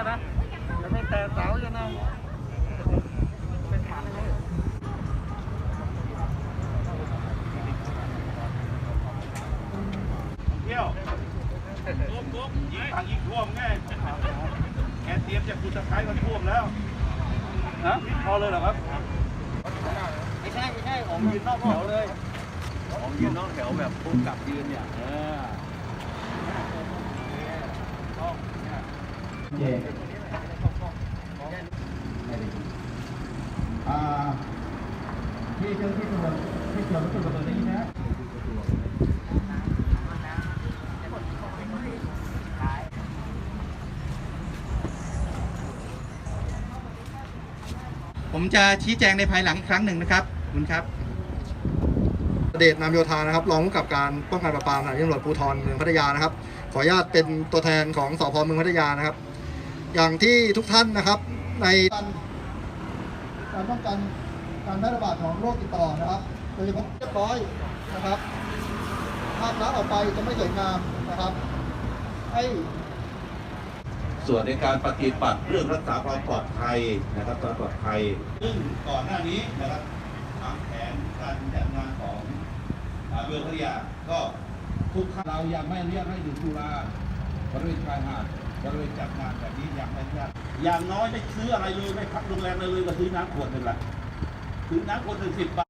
เสาเนี้ยนะจะไม่แต่เสาจะนะเป็นฐานอะไรเที่ยวปุ๊บปุ๊บยิงทางยิงท่วมแง่แกเตรียมจะขุดตะไคร้มันท่วมแล้วนะพอเลยเหรอครับไม่ใช่ไม่ใช่ผมยืนนอกแถวเลยผมยืนนอกแถวแบบพุ่งกลับยืนเนี่ยเออ เย่อ่าที่เจ้าที่ตำรวจที่ตรวจวัตถุระเบิดได้ยินไหมฮะผมจะชี้แจงในภายหลังอีกครั้งหนึ่งนะครับคุณครับ เดชนามโยธานะครับ รองผู้กำกับการป้องกันปราบปรามสถานีตำรวจภูธรเมืองพัทยานะครับ ขออนุญาตเป็นตัวแทนของสพเมืองพัทยานะครับ อย่างที่ทุกท่านนะครับในการป้องกันการแพร่ระบาดของโรคติดต่อนะครับโดยเฉพาะเรียบร้อยนะครับภาพลักษณ์ออกไปจะไม่สวยงามนะครับให้ส่วนในการปฏิบัติเรื่องรักษาความปลอดภัยนะครับความปลอดภัย ซึ่งก่อนหน้านี้นะครับตามแผนการจัดงานของเมืองพัทยาก็ทุกครั้งเรายังไม่เรียกให้ดื่มสุราบริเวณชายหาด ก็เลยจัดงานแบบนี้ยังไม่อนุญาตอย่างน้อยไม่ซื้ออะไรเลยไม่พักโรงแรมเลยเลยก็ซื้อน้ำขวดหนึ่งละซื้อน้ำขวดหนึ่งสิบบาท